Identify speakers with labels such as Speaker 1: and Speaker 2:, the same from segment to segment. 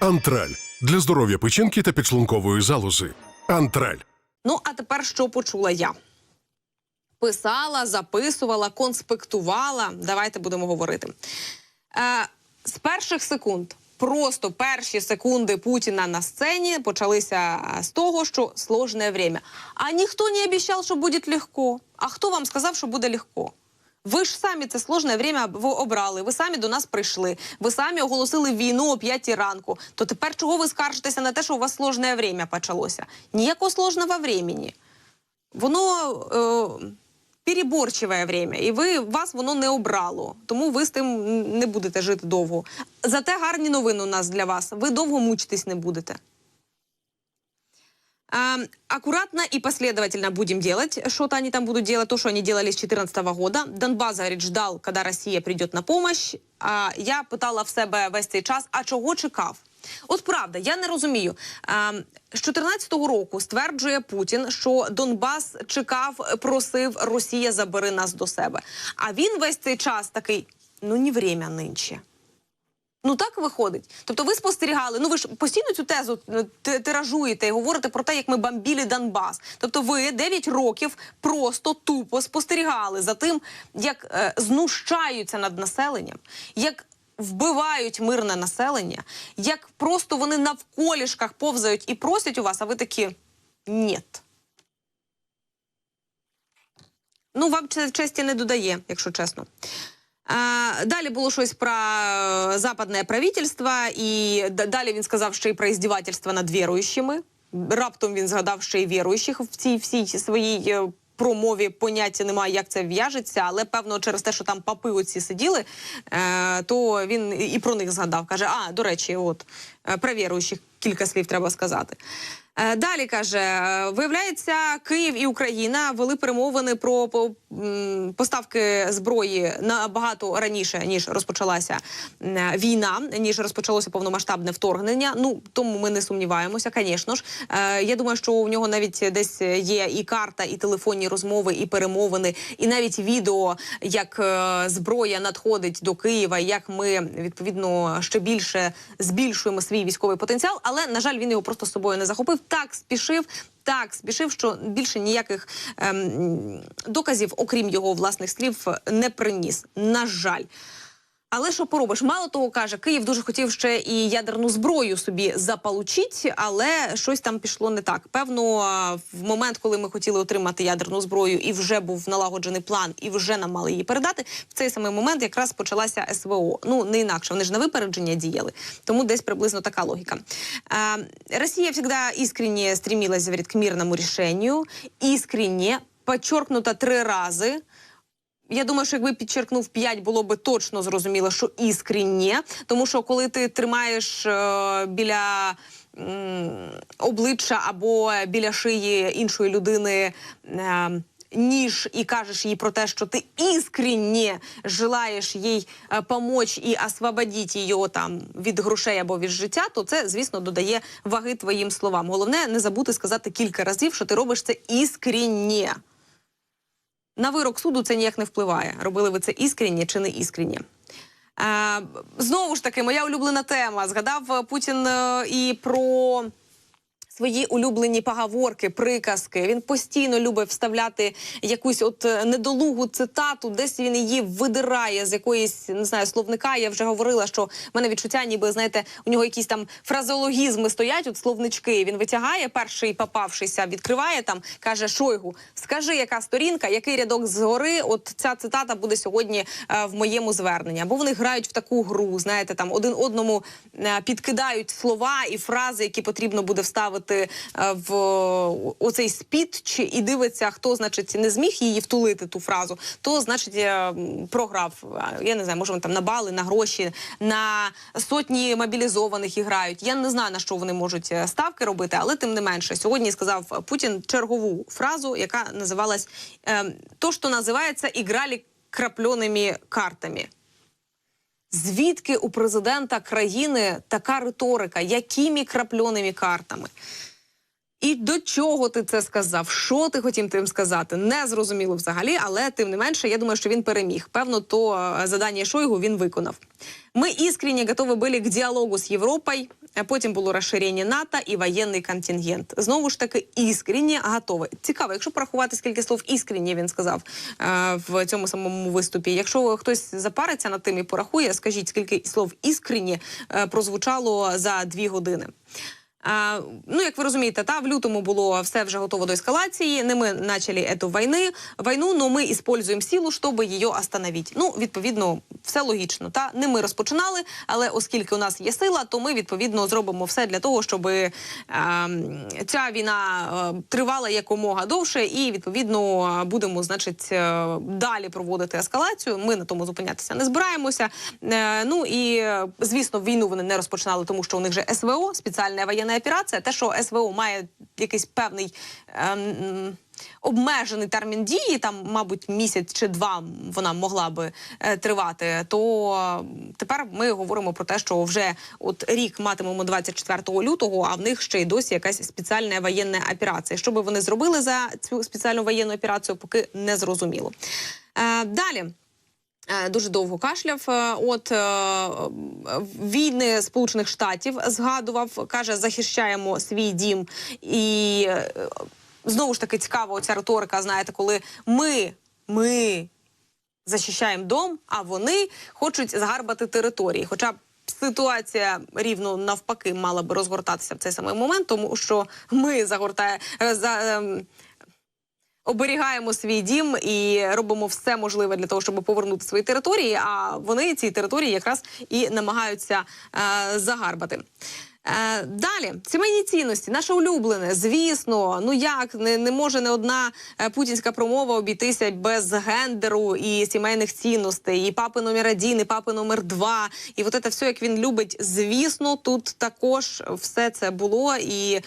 Speaker 1: Антраль для здоров'я печінки та підшлункової залози. Антраль.
Speaker 2: Ну, а тепер що почула я? Писала, записувала, конспектувала. Давайте будемо говорити. Е, з перших секунд, просто перші секунди Путіна на сцені почалися е, з того, що сложне время. А ніхто не обіцяв, що буде легко. А хто вам сказав, що буде легко? Ви ж самі це сложне время в- обрали. Ви самі до нас прийшли. Ви самі оголосили війну о п'ятій ранку. То тепер чого ви скаржитеся на те, що у вас сложне время почалося? Ніякого сложного времени. Воно е, переборчиве время, і ви вас воно не обрало. Тому ви з тим не будете жити довго. Зате гарні новини у нас для вас. Ви довго мучитись не будете. Аккуратно и последовательно будем делать. Что-то они там будут делать, то, что они делали с 2014 года. Донбас, говорит, ждал, когда Росія прийде на помощь. А, я питала в себе весь цей час, а чого чекав? От правда, я не розумію. З 2014 року стверджує Путін, що Донбас чекав, просив Росія забери нас до себе. А він весь цей час такий: ну не время нинче. Ну так виходить. Тобто ви спостерігали. Ну ви ж постійно цю тезу е, тиражуєте і говорите про те, як ми бомбілі Донбас. Тобто, ви 9 років просто тупо спостерігали за тим, як е, знущаються над населенням, як вбивають мирне населення, як просто вони навколішках повзають і просять у вас, а ви такі ні. Ну, вам честі не додає, якщо чесно. Далі було щось про е, западне правительство, і далі він сказав ще й про іздівательство над віруючими. Раптом він згадав ще й віруючих в цій всій своїй е, промові. Поняття немає, як це в'яжеться, але певно, через те, що там папи оці сиділи, е, то він і про них згадав. Каже: А, до речі, от е, про віруючих кілька слів треба сказати. Е, Далі каже, е, виявляється, Київ і Україна вели перемовини про поставки зброї набагато раніше ніж розпочалася війна, ніж розпочалося повномасштабне вторгнення. Ну тому ми не сумніваємося, звісно ж. Е, Я думаю, що у нього навіть десь є і карта, і телефонні розмови, і перемовини, і навіть відео, як зброя надходить до Києва, як ми відповідно ще більше збільшуємо свій військовий потенціал. Але на жаль, він його просто з собою не захопив. Так спішив. Так, спішив, що більше ніяких ем, доказів, окрім його власних слів, не приніс. На жаль. Але що поробиш? Мало того каже, Київ дуже хотів ще і ядерну зброю собі заполучити, але щось там пішло не так. Певно, в момент, коли ми хотіли отримати ядерну зброю, і вже був налагоджений план, і вже нам мали її передати. В цей самий момент якраз почалася СВО. Ну не інакше. Вони ж на випередження діяли. Тому десь приблизно така логіка. А, Россия всегда искренне стремилась, к мирному решению. Искренне, подчеркнуто три рази. Я думаю, що якби підчеркнув 5, було би точно зрозуміло, що іскреннє. Тому що коли ти тримаєш е, біля м, обличчя або біля шиї іншої людини. Е, Ніж і кажеш їй про те, що ти іскренне желаєш їй е, помочь і освободити її там від грошей або від життя, то це, звісно, додає ваги твоїм словам. Головне не забути сказати кілька разів, що ти робиш це іскренне. На вирок суду це ніяк не впливає. Робили ви це іскренні чи не іскренні. Е, знову ж таки, моя улюблена тема. Згадав Путін е, і про свої улюблені поговорки, приказки. Він постійно любить вставляти якусь от е, недолугу цитату, десь він її видирає з якоїсь не знаю словника. Я вже говорила, що в мене відчуття, ніби знаєте, у нього якісь там фразеологізми стоять, от словнички. Він витягає перший попавшийся, відкриває там, каже Шойгу: скажи, яка сторінка, який рядок згори. От ця цитата буде сьогодні е, в моєму зверненні. Або вони грають в таку гру, знаєте, там один одному е, підкидають слова і фрази, які потрібно буде вставити е, в оцей спіч, і дивиться, хто значить не зміг її втулити ту фразу, то значить е, програв. Я не знаю, може вони там на бали, на гроші, на сотні мобілізованих і грають. Я не знаю на що вони можуть е, ставки робити, але тим не менше, сьогодні сказав Путін чергову фразу, яка називалась е, то, що називається ігралі крапленими картами. Звідки у президента країни така риторика? Якими крапльоними картами? І до чого ти це сказав? Що ти хотів тим сказати? Не зрозуміло взагалі, але тим не менше, я думаю, що він переміг. Певно, то е, задання Шойгу він виконав. Ми іскренне готові були к діалогу з Європою. Потім було розширення НАТО і воєнний контингент. Знову ж таки, іскренні готові. Цікаво, якщо порахувати, скільки слов іскренні він сказав е, в цьому самому виступі. Якщо хтось запариться над тим і порахує, скажіть, скільки слов іскренні е, прозвучало за дві години. А, ну, як ви розумієте, та в лютому було все вже готово до ескалації. Не ми почали эту війни, війну, но ми используємо силу, щоб її остановити. Ну, відповідно, все логічно. Та не ми розпочинали, але оскільки у нас є сила, то ми відповідно зробимо все для того, щоб е, ця війна е, тривала якомога довше, і відповідно будемо, значить, е, далі проводити ескалацію. Ми на тому зупинятися не збираємося. Е, ну і е, звісно, війну вони не розпочинали, тому що у них же СВО, спеціальна воєнна операція. Те, що СВО має якийсь певний. ем, Обмежений термін дії, там, мабуть, місяць чи два вона могла би е, тривати. То тепер ми говоримо про те, що вже от рік матимемо 24 лютого, а в них ще й досі якась спеціальна воєнна операція. Що би вони зробили за цю спеціальну воєнну операцію, поки не зрозуміло. Е, далі. Е, Дуже довго кашляв. Е, От е, війни Сполучених Штатів згадував, каже, захищаємо свій дім. І знову ж таки цікава оця риторика. Знаєте, коли ми, ми захищаємо дом, а вони хочуть згарбати території. Хоча ситуація рівно навпаки мала би розгортатися в цей самий момент, тому що ми загортає е, за. ем, оберігаємо свій дім і робимо все можливе для того, щоб повернути свої території. А вони ці території якраз і намагаються е, загарбати. Е, далі сімейні цінності, наше улюблене. Звісно, ну як не, не може не одна е, путінська промова обійтися без гендеру і сімейних цінностей, і папи номер один, і папи номер два. І от це все, як він любить. Звісно, тут також все це було і е,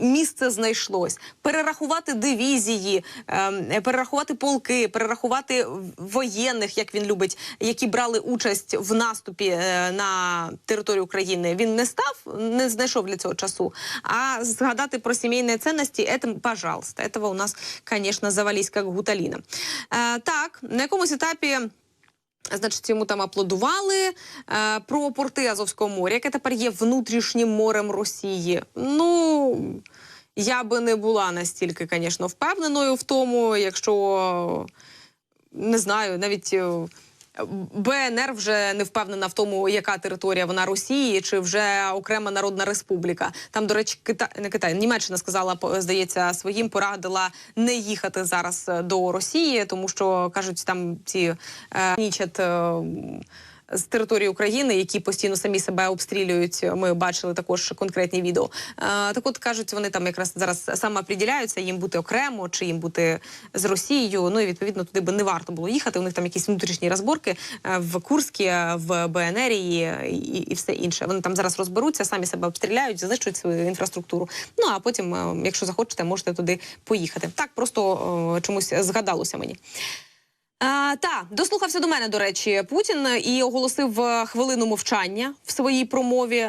Speaker 2: місце знайшлось. Перерахувати дивізії, е, перерахувати полки, перерахувати воєнних, як він любить, які брали участь в наступі е, на територію України. Він не став, не знайшов для цього часу. А згадати про сімейні цінності, это, пожалуйста, этого у нас, конечно, завались как гуталіна. Е, так, на якомусь етапі. Значить, йому там аплодували е, про порти Азовського моря, яке тепер є внутрішнім морем Росії. Ну я би не була настільки, звісно, впевненою в тому, якщо не знаю, навіть. БНР вже не впевнена в тому, яка територія вона Росії, чи вже окрема народна республіка. Там, до речі, Китай не Китай, Німеччина сказала, здається, своїм порадила не їхати зараз е, до Росії, тому що кажуть, там ці е, нічать. е, з території України, які постійно самі себе обстрілюють. Ми бачили також конкретні відео. Так от кажуть, вони там якраз зараз саме оприділяються, їм бути окремо чи їм бути з Росією. Ну і відповідно туди би не варто було їхати. У них там якісь внутрішні розборки е, в Курській, е, в БНРі і, і, все інше. Вони там зараз розберуться, самі себе обстріляють, знищують свою інфраструктуру. Ну а потім, е, якщо захочете, можете туди поїхати. Так просто чомусь згадалося мені. Та дослухався до мене, до речі, Путін і оголосив е, хвилину мовчання в своїй промові.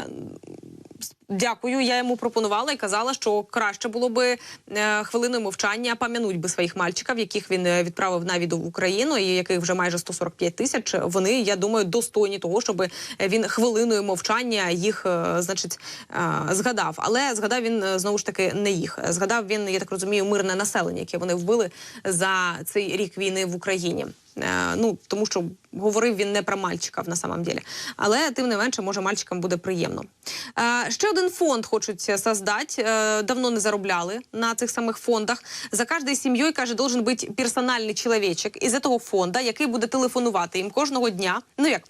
Speaker 2: Дякую, я йому пропонувала і казала, що краще було би е, хвилиною мовчання пам'януть би своїх мальчиків, яких він е, відправив на віду в Україну, і яких вже майже 145 тисяч. Вони, я думаю, достойні того, щоб він хвилиною мовчання їх, е, значить, е, згадав. Але згадав він е, знову ж таки не їх. Згадав він, я так розумію, мирне населення, яке вони вбили за цей рік війни в Україні. Е, ну тому що говорив він не про мальчиків на самом деле. Але тим не менше, може, мальчикам буде приємно. Е, ще один фонд хочуть создати. Е, давно не заробляли на цих самих фондах. За кожною сім'єю каже, должен бути персональний чоловічок із цього фонду, який буде телефонувати їм кожного дня. Ну як?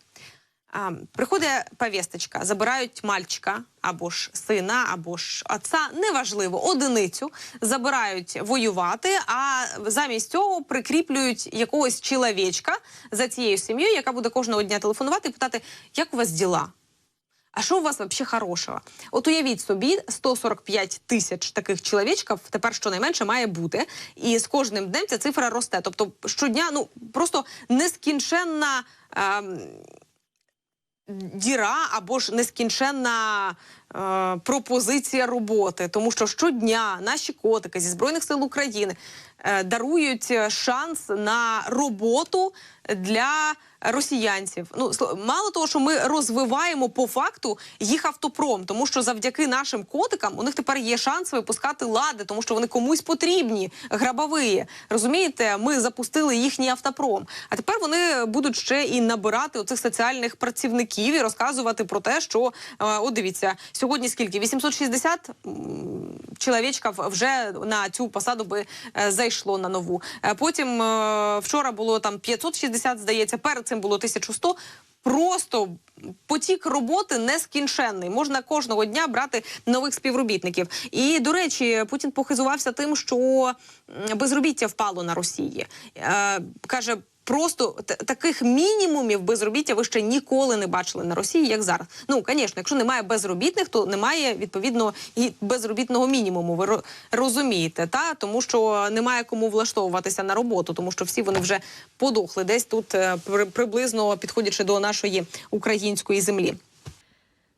Speaker 2: Приходить повісточка, забирають мальчика або ж сина, або ж отця, неважливо, одиницю забирають воювати, а замість цього прикріплюють якогось чоловічка за цією сім'єю, яка буде кожного дня телефонувати і питати, як у вас діла? А що у вас взагалі хорошого? От уявіть собі, 145 тисяч таких чоловічків тепер щонайменше має бути, і з кожним днем ця цифра росте. Тобто щодня ну просто нескінченна. Ем, діра або ж нескінченна е, пропозиція роботи, тому що щодня наші котики зі збройних сил України дарують е, шанс на роботу для росіянців. Ну мало того, що ми розвиваємо по факту їх автопром, тому що завдяки нашим котикам у них тепер є шанс випускати лади, тому що вони комусь потрібні, грабові. Розумієте, ми запустили їхній автопром. А тепер вони будуть ще і набирати оцих соціальних працівників і розказувати про те, що е, от дивіться, сьогодні скільки 860 м, чоловічка вже на цю посаду би е, зайшло на нову. Е, Потім е, вчора було там 560, здається, перед цим було 1100. Просто потік роботи нескінченний. Можна кожного дня брати нових співробітників. І до речі, Путін похизувався тим, що безробіття впало на Росії. Е, каже. Просто таких мінімумів безробіття ви ще ніколи не бачили на Росії, як зараз. Ну, звісно, якщо немає безробітних, то немає відповідно і безробітного мінімуму. Ви розумієте, та тому що немає кому влаштовуватися на роботу, тому що всі вони вже подохли десь тут е, при- приблизно підходячи до нашої української землі.